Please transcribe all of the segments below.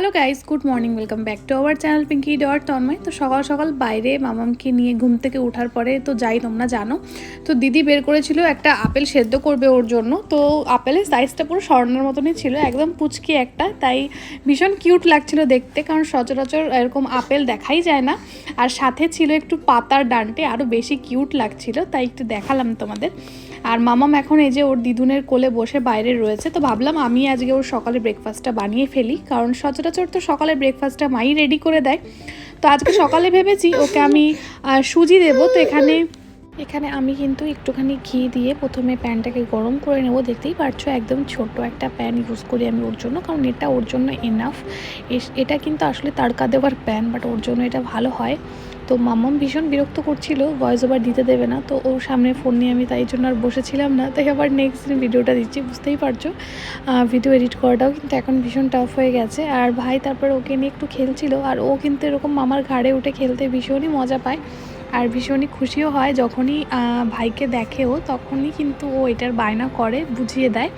Hello guys good morning welcome back to our channel Pinky dot Tanmoy তো সকাল সকাল বাইরে মামামকে নিয়ে ঘুম থেকে ওঠার পরে তো যাই তোমরা জানো। তো দিদি বের করেছিল একটা আপেল সেদ্ধ করবে ওর জন্য। তো আপেলের সাইজটা পুরো স্বর্ণের মতনই ছিল, একদম পুচকি একটা। তাই ভীষণ কিউট লাগছিল দেখতে, কারণ সচরাচর এরকম আপেল দেখাই যায় না। আর সাথে ছিল একটু পাতার ডান্টে আরও বেশি কিউট লাগছিল। তাই একটু দেখালাম তোমাদের। আর মামাম এখন এই যে ওর দিদুনের কোলে বসে বাইরে রয়েছে। তো ভাবলাম আমি আজকে ওর সকালে ব্রেকফাস্টটা বানিয়ে ফেলি, কারণ সচরাচর তো সকালে ব্রেকফাস্টটা মাই রেডি করে দেয়। তো আজকে সকালে ভেবেছি, ওকে আমি সুজি দেবো। তো এখানে এখানে আমি কিন্তু একটুখানি ঘি দিয়ে প্রথমে প্যানটাকে গরম করে নেব। দেখতেই পারছ, একদম ছোট একটা প্যান ইউজ করি আমি ওর জন্য, কারণ এটা ওর জন্য এনাফ এটা কিন্তু আসলে তাড়কা দেওয়ার প্যান বাট ওর জন্য এটা ভালো হয়। তো মাম্মাম ভীষণ বিরক্ত করছিল ভয়েস ওভার দিতে দেবে না। তো ওর সামনে ফোন নিয়ে আমি তাই জন্য আর বসেছিলাম না। তাই আবার নেক্সট দিন ভিডিওটা দিচ্ছি, বুঝতেই পারছ। ভিডিও এডিট করাটাও কিন্তু এখন ভীষণ টাফ হয়ে গেছে। আর ভাই তারপর ওকে নিয়ে একটু খেলছিল, আর ও কিন্তু এরকম মামার ঘাড়ে উঠে খেলতে ভীষণই মজা পায়। আর ভীষণই খুশিও হয়, যখনই ভাইকে দেখে ও, তখনই কিন্তু ও এটার বায়না করে, বুঝিয়ে দেয়।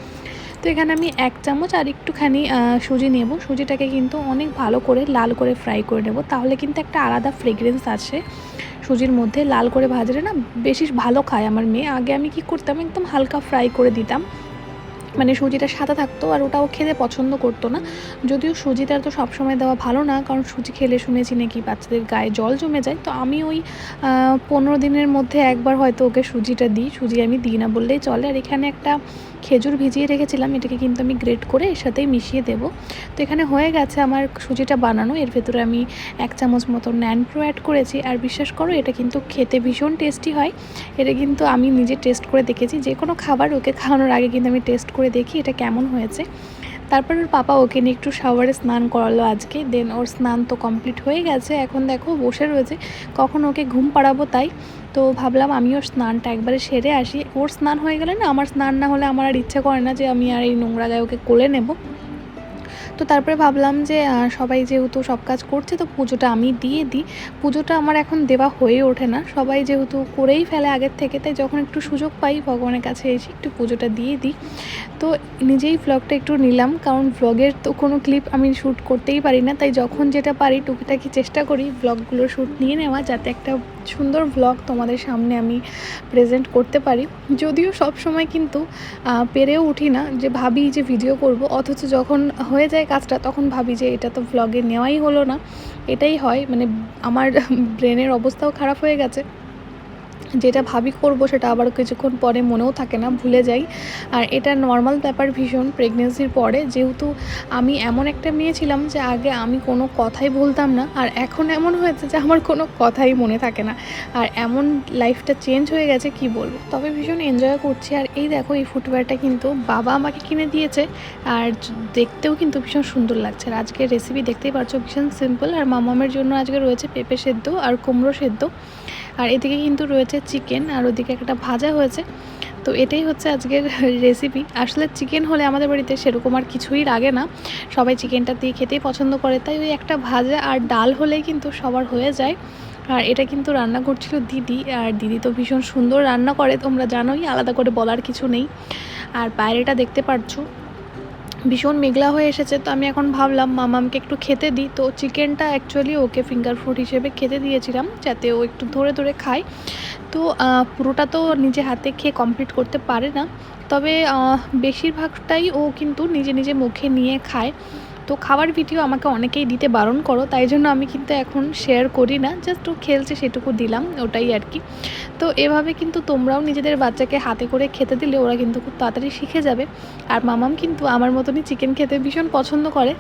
তো এখানে আমি এক চামচ আর একটুখানি সুজি নেব। সুজিটাকে কিন্তু অনেক ভালো করে লাল করে ফ্রাই করে নেব। তাহলে কিন্তু একটা আলাদা ফ্রেগরেন্স আসে সুজির মধ্যে। লাল করে ভাজলে না বেশি ভালো খায় আমার মেয়ে। আগে আমি কি করতাম, একদম হালকা ফ্রাই করে দিতাম। মানে সুজিটা সাদা থাকতো আর ওটাও খেতে পছন্দ করতো না। যদিও সুজিটা তো সবসময় দেওয়া ভালো না, কারণ সুজি খেলে শুনেছি নাকি বাচ্চাদের গায়ে জল জমে যায়। তো আমি ওই পনেরো দিনের মধ্যে একবার হয়তো ওকে সুজিটা দিই। সুজি আমি দিই না বললেই চলে। আর এখানে একটা খেজুর ভিজিয়ে রেখেছিলাম, এটাকে কিন্তু আমি গ্রেট করে এর সাথেই মিশিয়ে দেব। তো এখানে হয়ে গেছে আমার সুজিটা বানানো, এর ভেতরে আমি এক চামচ মতো ন্যান প্রো অ্যাড করেছি। আর বিশ্বাস করো, এটা কিন্তু খেতে ভীষণ টেস্টি হয়। এটা কিন্তু আমি নিজে টেস্ট করে দেখেছি, যে কোনো খাবার ওকে খাওয়ানোর আগে কিন্তু আমি টেস্ট করে দেখি এটা কেমন হয়েছে। তারপর ওর পাপা ওকে নিয়ে একটু শাওয়ারে স্নান করালো আজকে। দেন ওর স্নান তো কমপ্লিট হয়ে গেছে। এখন দেখো বসে রয়েছে। কখন ওকে ঘুম পাড়াবো তাই? তো ভাবলাম আমি ওর স্নানটা একবারে সেরে আসি। ওর স্নান হয়ে গেলে না, আমার স্নান না হলে আমার আর ইচ্ছে করে না যে আমি আর এই নোংরা গায়ে ওকে কোলে নেব। তো তারপরে ভাবলাম যে সবাই যেহেতু সব কাজ করছে, তো পুজোটা আমি দিয়ে দিই। পুজোটা আমার এখন দেওয়া হয়ে ওঠে না। সবাই যেহেতু করেই ফেলে আগের থেকে, তাই যখন একটু সুযোগ পাই, ভগবানের কাছে এসে একটু পুজোটা দিয়ে দিই। তো নিজেই ভ্লগটা একটু নিলাম, কারণ ব্লগের তো কোনো ক্লিপ আমি শ্যুট করতেই পারি না। তাই যখন যেটা পারি, টুকিটাকি চেষ্টা করি ভ্লগগুলোর শ্যুট নিয়ে নেওয়া, যাতে একটা সুন্দর ব্লগ তোমাদের সামনে আমি প্রেজেন্ট করতে পারি। যদিও সব সময় কিন্তু পেরেও উঠি না যে ভাবি যে ভিডিও করব, অথচ যখন হয়ে যায় কাজটা তখন ভাবি যে এটা তো ব্লগে নেওয়াই হলো না। এটাই হয় মানে আমার ব্রেনের অবস্থাও খারাপ হয়ে গেছে। যেটা ভাবি করব সেটা আবার কিছুক্ষণ পরে মনেও থাকে না, ভুলে যাই। আর এটা নর্মাল ব্যাপার ভীষণ প্রেগনেন্সির পরে। যেহেতু আমি এমন একটা মেয়ে ছিলাম যে আগে আমি কোনো কথাই বলতাম না, আর এখন এমন হয়েছে যে আমার কোনো কথাই মনে থাকে না। আর এমন লাইফটা চেঞ্জ হয়ে গেছে, কি বলব? তবে ভীষণ এনজয় করছি। আর এই দেখো, এই ফুটওয়্যারটা কিন্তু বাবা আমাকে কিনে দিয়েছে। আর দেখতেও কিন্তু ভীষণ সুন্দর লাগছে। আর আজকের রেসিপি দেখতেই পাচ্ছ, ভীষণ সিম্পল আর মামামের জন্য আজকে রয়েছে পেঁপে সেদ্ধ আর কুমড়ো সেদ্ধ। আর এদিকে কিন্তু রয়েছে চিকেন আর ওদিকে একটা ভাজা হয়েছে। তো এটাই হচ্ছে আজকের রেসিপি আসলে চিকেন হলে আমাদের বাড়িতে সেরকম আর কিছুই লাগে না। সবাই চিকেনটা দিয়ে খেতেই পছন্দ করে। তাই ওই একটা ভাজা আর ডাল হলেই কিন্তু সবার হয়ে যায়। আর এটা কিন্তু রান্না করছিল দিদি। আর দিদি তো ভীষণ সুন্দর রান্না করে। তোমরা জানোই, আলাদা করে বলার কিছু নেই। আর বাইরেটা দেখতে পারছ ভীষণ মেঘলা হয়ে এসেছে, তো আমি এখন ভাবলাম মামামকে একটু খেতে দিই। তো চিকেনটা অ্যাকচুয়ালি ওকে ফিঙ্গার ফুড হিসেবে খেতে দিয়েছিলাম, যাতে ও একটু ধরে ধরে খায়। তো পুরোটা তো নিজে হাতে খেয়ে কমপ্লিট করতে পারে না। তবে বেশিরভাগটাই ও কিন্তু নিজে নিজে মুখে নিয়ে খায়। তো খাবার ভিডিও আমাকে অনেকেই দিতে বারণ করো, তাই জন্য আমি কিন্তু এখন শেয়ার করি না জাস্ট ও খেলছে সেটুকু দিলাম, ওটাই আর কি। তো এভাবে কিন্তু তোমরাও নিজেদের বাচ্চাকে হাতে করে খেতে দিলে ওরা কিন্তু খুব তাড়াতাড়ি শিখে যাবে। আর মামাম কিন্তু আমার মতনই চিকেন খেতে ভীষণ পছন্দ করে।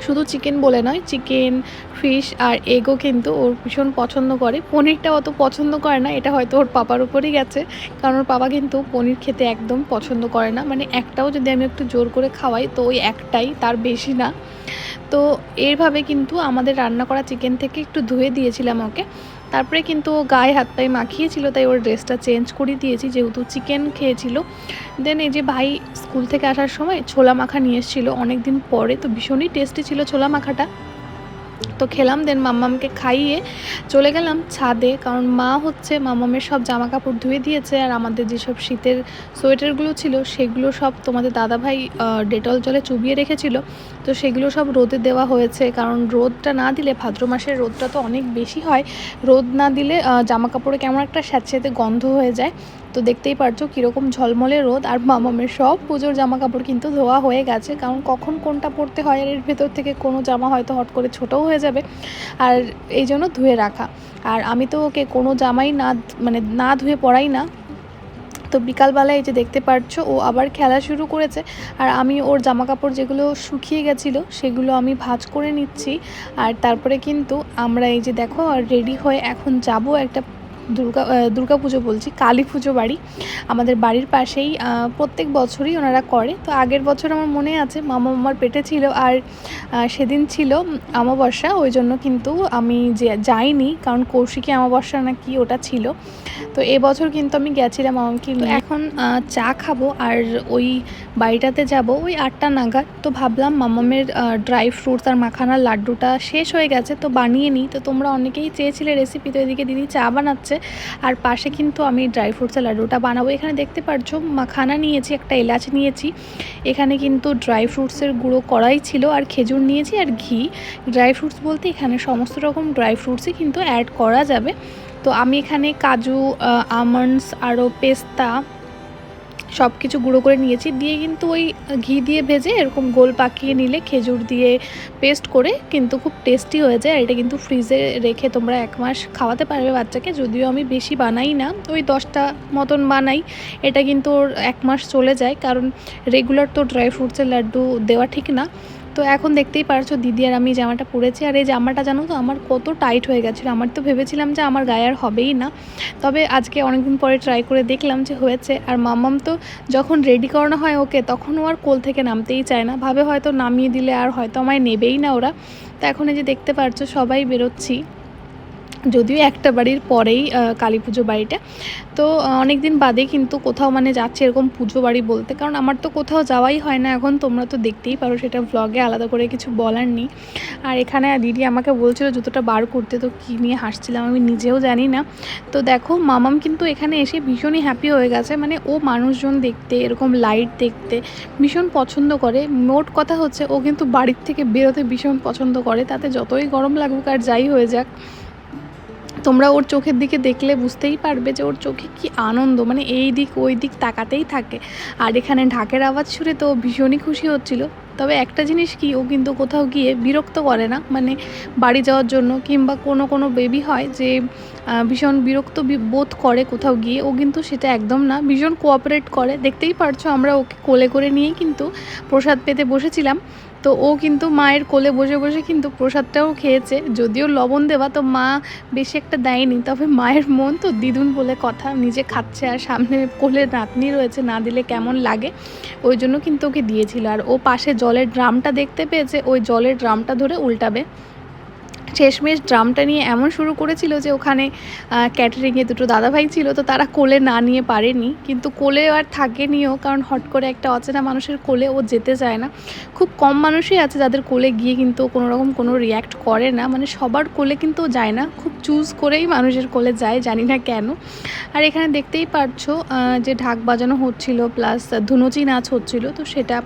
শুধু চিকেন বলে নয় চিকেন ফিশ আর এগও কিন্তু ওর ভীষণ পছন্দ করে। পনিরটা অত পছন্দ করে না, এটা হয়তো ওর পাপার উপরেই গেছে। কারণ ওর পাপা কিন্তু পনির খেতে একদম পছন্দ করে না। মানে একটাও যদি আমি একটু জোর করে খাওয়াই, তো ওই একটাই, তার বেশি না। তো এইভাবে কিন্তু আমাদের রান্না করা চিকেন থেকে একটু ধুয়ে দিয়েছিলাম ওকে। তারপরে কিন্তু ও গায়ে হাত পায়ে মাখিয়েছিল, তাই ওর ড্রেসটা চেঞ্জ করে দিয়েছি, যেহেতু চিকেন খেয়েছিল। দেন এই যে ভাই স্কুল থেকে আসার সময় ছোলা মাখা নিয়ে এসেছিল অনেক দিন পরে, তো ভীষণই টেস্টি ছিল ছোলা মাখাটা। তো খেলাম দেন মাম্মামকে খাইয়ে চলে গেলাম ছাদে। কারণ মা হচ্ছে মাম্মামের সব জামা কাপড় ধুয়ে দিয়েছে, আর আমাদের যেসব শীতের সোয়েটারগুলো ছিল, সেগুলো সব তোমাদের দাদাভাই ডেটল জলে চুবিয়ে রেখেছিল। তো সেগুলো সব রোদে দেওয়া হয়েছে। কারণ রোদটা না দিলে, ভাদ্র মাসের রোদটা তো অনেক বেশি হয়, রোদ না দিলে জামা কাপড়ে কেমন একটা স্যাঁতস্যাঁতে গন্ধ হয়ে যায়। তো দেখতেই পারছ কীরকম ঝলমলে রোদ। আর মামামের সব পুজোর জামা কাপড় কিন্তু ধোয়া হয়ে গেছে, কারণ কখন কোনটা পরতে হয় এর ভেতর থেকে কোনো জামা হয়তো হট করে ছোটও হয়ে যাবে। আর এই জন্য ধুয়ে রাখা। আর আমি তো ওকে কোনো জামাই না মানে না ধুয়ে পরাই না। তো বিকালবেলায় এই যে দেখতে পারছ, ও আবার খেলা শুরু করেছে। আর আমি ওর জামা কাপড় যেগুলো শুকিয়ে গেছিল, সেগুলো আমি ভাঁজ করে নিচ্ছি। আর তারপরে কিন্তু আমরা এই যে দেখো রেডি হয়ে এখন যাব একটা দুর্গা দুর্গা পুজো বলছি কালী পুজো বাড়ি। আমাদের বাড়ির পাশেই প্রত্যেক বছরই ওনারা করে। তো আগের বছর আমার মনে আছে মামা মামার পেটে ছিল আর সেদিন ছিল অমাবস্যা ওই জন্য কিন্তু আমি যে যাইনি কারণ কৌশিকী অমাবস্যা না কি ওটা ছিল। তো এবছর কিন্তু আমি গেছিলাম আমাকে এখন চা খাব আর ওই বাড়িটাতে যাব ওই আটটা নাগাদ। তো ভাবলাম মামামের ড্রাই ফ্রুটস আর মাখানার লাড্ডুটা শেষ হয়ে গেছে তো বানিয়ে নিই। তো তোমরা অনেকেই চেয়েছিলে রেসিপি তো এদিকে দিদি চা বানাচ্ছে। আর পাশে কিন্তু আমি ড্রাই ফ্রুটসের লাড্ডুটা বানাবো। এখানে দেখতে পারছ, মাখানা নিয়েছি, একটা এলাচ নিয়েছি। এখানে কিন্তু ড্রাই ফ্রুটসের গুঁড়ো কড়াই ছিল। আর খেজুর নিয়েছি আর ঘি। ড্রাই ফ্রুটস বলতে এখানে সমস্ত রকম ড্রাই ফ্রুটসই কিন্তু অ্যাড করা যাবে। তো আমি এখানে কাজু আমন্ডস আরও পেস্তা সব কিছু গুঁড়ো করে নিয়েছি। দিয়ে কিন্তু ওই ঘি দিয়ে ভেজে এরকম গোল পাকিয়ে নিলে খেজুর দিয়ে পেস্ট করে কিন্তু খুব টেস্টি হয়ে যায়। এটা কিন্তু ফ্রিজে রেখে তোমরা এক মাস খাওয়াতে পারবে বাচ্চাকে। যদিও আমি বেশি বানাই না, ওই দশটা মতন বানাই। এটা কিন্তু ওর এক মাস চলে যায়, কারণ রেগুলার তো ড্রাই ফ্রুটসের লাড্ডু দেওয়া ঠিক না। তো এখন দেখতেই পারছ দিদি আর আমি জামাটা পরেছি। আর এই জামাটা জানো তো আমার কত টাইট হয়ে গেছিল। আমার তো ভেবেছিলাম যে আমার গায়ে আর হবেই না। তবে আজকে অনেকদিন পরে ট্রাই করে দেখলাম যে হয়েছে। আর মাম্মাম তো যখন রেডি করানো হয় ওকে তখন ও আর কোল থেকে নামতেই চায় না। ভাবে হয়তো নামিয়ে দিলে আর হয়তো আমায় নেবেই না ওরা। তো এখন এই যে দেখতে পারছ সবাই বেরোচ্ছি। যদিও একটা বাড়ির পরেই কালী পুজো বাড়িটা। তো অনেক দিন বাদে কিন্তু কোথাও মানে যাচ্ছে এরকম পুজো বাড়ি বলতে। কারণ আমার তো কোথাও যাওয়াই হয় না এখন, তোমরা তো দেখতেই পারো সেটা ভ্লগে আলাদা করে কিছু বলার নেই। আর এখানে দিদি আমাকে বলছিল জুতোটা বার করতে, তো কী নিয়ে হাসছিলাম আমি নিজেও জানি না। তো দেখো, মামাম কিন্তু এখানে এসে ভীষণই হ্যাপি হয়ে গেছে। মানে ও মানুষজন দেখতে, এরকম লাইট দেখতে ভীষণ পছন্দ করে। মোট কথা হচ্ছে, ও কিন্তু বাড়ির থেকে বেরোতে ভীষণ পছন্দ করে। তাতে যতই গরম লাগুক আর যাই হয়ে যাক তোমরা ওর চোখের দিকে দেখলে বুঝতেই পারবে যে ওর চোখে কি আনন্দ মানে এই দিক ওই দিক তাকাতেই থাকে। আর এখানে ঢাকের আওয়াজ শুনে তো ভীষণই খুশি হচ্ছিল। তবে একটা জিনিস কি, ও কিন্তু কোথাও গিয়ে বিরক্ত করে না মানে বাড়ি যাওয়ার জন্য কিংবা কোনো কোনো বেবি হয় যে ভীষণ বিরক্ত বোধ করে কোথাও গিয়ে। ও কিন্তু সেটা একদম না, ভীষণ কোঅপারেট করে। দেখতেই পারছ আমরা ওকে কোলে করে নিয়েই কিন্তু প্রসাদ পেতে বসেছিলাম। তো ও কিন্তু মায়ের কোলে বসে বসে কিন্তু প্রসাদটাও খেয়েছে। যদিও লবণ দেওয়া, তো মা বেশি একটা দেয়নি। তবে মায়ের মন তো দিদুন বলে কথা। নিজে খাচ্ছে আর সামনে কোলে নাতনি রয়েছে, না দিলে কেমন লাগে? ওই জন্য কিন্তু ওকে দিয়েছিল। আর ও পাশে জলের ড্রামটা দেখতে পেয়েছে। ওই জলের ড্রামটা ধরে উল্টাবে। শেষমেশ ড্রামটা নিয়ে এমন শুরু করেছিল যে ওখানে ক্যাটারিংয়ে দুটো দাদাভাই ছিল, তো তারা কোলে না নিয়ে পারেনি। কিন্তু কোলে আর থাকেনিও, কারণ হট করে একটা অচেনা মানুষের কোলে ও যেতে চায় না। খুব কম মানুষই আছে যাদের কোলে গিয়ে কিন্তু কোনো রকম কোনো রিয়্যাক্ট করে না। মানে সবার কোলে কিন্তু যায় না। খুব চুজ করেই মানুষের কোলে যায়, জানি না কেন। আর এখানে দেখতেই পারছ যে ঢাক বাজানো হচ্ছিল প্লাস ধুনুচি নাচ হচ্ছিল, তো সেটা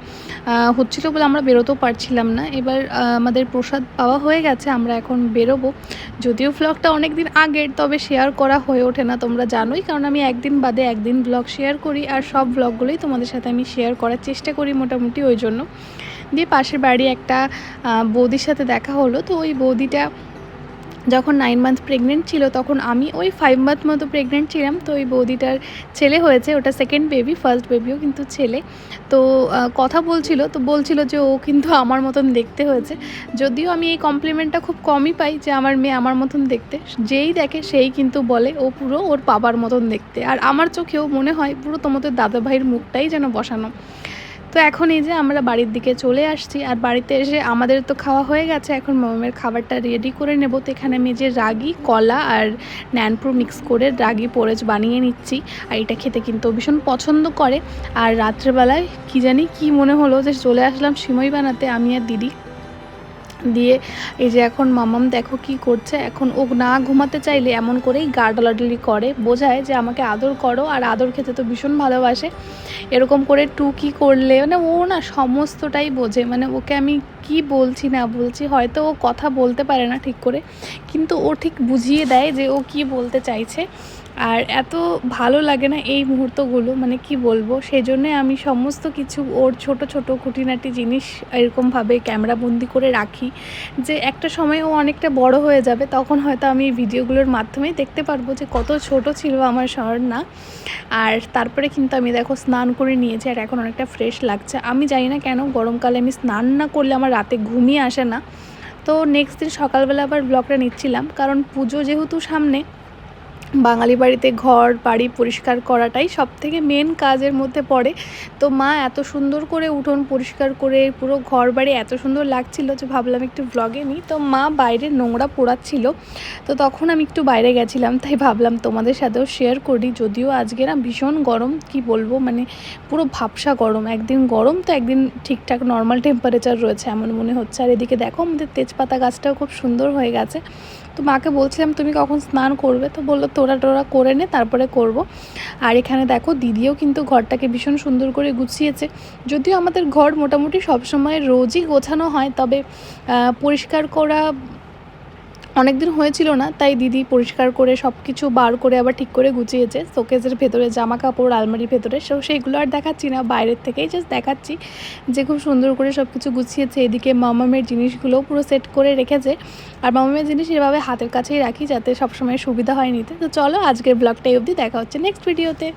হচ্ছিল বলে আমরা বেরোতেও পারছিলাম না। এবার আমাদের প্রসাদ পাওয়া হয়ে গেছে। আমরা এখন বেরোবো। যদিও ব্লগটা অনেক দিন আগের, তবে শেয়ার করা হয়ে ওঠে না, তোমরা জানোই। কারণ আমি একদিন বাদে একদিন ব্লগ শেয়ার করি, আর সব ব্লগগুলোই তোমাদের সাথে আমি শেয়ার করার চেষ্টা করি মোটামুটি ওই জন্য। দিয়ে পাশের বাড়ি একটা বৌদির সাথে দেখা হলো, তো ওই বৌদিটা যখন নাইন মান্থ প্রেগনেন্ট ছিল, তখন আমি ওই ফাইভ মান্থ মতো প্রেগনেন্ট ছিলাম। তো ওই বৌদিটার ছেলে হয়েছে, ওটা সেকেন্ড বেবি ফার্স্ট বেবিও কিন্তু ছেলে। তো কথা বলছিল, তো বলছিল যে ও কিন্তু আমার মতন দেখতে হয়েছে। যদিও আমি এই কমপ্লিমেন্টটা খুব কমই পাই যে আমার মেয়ে আমার মতন দেখতে। যেই দেখে সেই কিন্তু বলে, ও পুরো ওর বাবার মতন দেখতে। আর আমার চোখেও মনে হয় পুরো তোমাদের দাদা ভাইয়ের মুখটাই যেন বসানো। তো এখন এই যে আমরা বাড়ির দিকে চলে আসছি, আর বাড়িতে এসে আমাদের তো খাওয়া হয়ে গেছে, এখন মামের খাবারটা রেডি করে নেব। তো এখানে আমি যে রাগি, কলা আর ন্যানপুর মিক্স করে রাগি পোরেজ বানিয়ে নিচ্ছি, আর এটা খেতে কিন্তু ভীষণ পছন্দ করে। আর রাত্রেবেলায় কি জানি কি মনে হলো যে চলে আসলাম সিমই বানাতে, আমি আর দিদি। দিয়ে এই যে এখন মামাম দেখো কি করছে, এখন ও না ঘুমাতে চাইলে এমন করেই গা ডলাডলি করে। বোঝায় যে আমাকে আদর করো আর আদর খেতে তো ভীষণ ভালোবাসে। এরকম করে টু কি করলে মানে ও না সমস্তটাই বোঝে। মানে ওকে আমি কি বলছি না বলছি, হয়তো ও কথা বলতে পারে না ঠিক করে, কিন্তু ও ঠিক বুঝিয়ে দেয় যে ও কি বলতে চাইছে। আর এত ভালো লাগে না এই মুহূর্তগুলো মানে কি বলব সেই জন্যে আমি সমস্ত কিছু ওর ছোট ছোট খুঁটিনাটি জিনিস এরকমভাবে ক্যামেরাবন্দি করে রাখি, যে একটা সময় ও অনেকটা বড় হয়ে যাবে, তখন হয়তো আমি এই ভিডিওগুলোর মাধ্যমেই দেখতে পারব যে কত ছোট ছিল আমার শহর না আর তারপরে কিন্তু আমি দেখো স্নান করে নিয়েছি, আর এখন অনেকটা ফ্রেশ লাগছে। আমি জানি না কেন গরমকালে আমি স্নান না করলে আমার রাতে ঘুমিয়ে আসে না। তো নেক্সট দিন সকালবেলা আবার ব্লগটা নিচ্ছিলাম, কারণ পুজো যেহেতু সামনে বাঙালি বাড়িতে ঘর, বাড়ি পরিষ্কার করাটাই সব থেকে মেন কাজের মধ্যে পড়ে। তো মা এত সুন্দর করে উঠোন পরিষ্কার করে পুরো ঘর বাড়ি এত সুন্দর লাগছিল যে ভাবলাম একটু ব্লগে নিই। তো মা বাইরে নোংরা পোড়াচ্ছিল। তো তখন আমি একটু বাইরে গেছিলাম, তাই ভাবলাম তোমাদের সাথেও শেয়ার করি। যদিও আজকে না ভীষণ গরম, কি বলব? মানে পুরো ভাবসা গরম। একদিন গরম তো একদিন ঠিকঠাক নর্মাল টেম্পারেচার রয়েছে, এমন মনে হচ্ছে। আর এদিকে দেখো আমাদের তেজপাতা গাছটাও খুব সুন্দর হয়ে গেছে। তো মাকে বলছিলাম, তুমি কখন স্নান করবে? তো বলল তোরা টোরা করে নে, তারপরে করব। আর এখানে দেখো, দিদিও কিন্তু ঘরটাকে ভীষণ সুন্দর করে গুছিয়েছে। যদিও আমাদের ঘর মোটামুটি সবসময় রোজই গোছানো হয়, তবে পরিষ্কার করা অনেক দিন হয়েছিল না, তাই দিদি পরিষ্কার করে সব কিছু বার করে আবার ঠিক করে গুছিয়েছে শোকেজের ভেতরে জামা কাপড় আলমারির ভেতরে, সো সেইগুলো আর দেখাচ্ছি না, বাইরের থেকেই জাস্ট দেখাচ্ছি যে খুব সুন্দর করে সব কিছু গুছিয়েছে, এদিকে মামামের জিনিসগুলোও পুরো সেট করে রেখেছে, আর মামামের জিনিস এভাবে হাতের কাছেই রাখি যাতে সবসময় সুবিধা হয় নিতে, তো চলো আজকের ব্লগটাই অবধি, দেখা হচ্ছে নেক্সট ভিডিওতে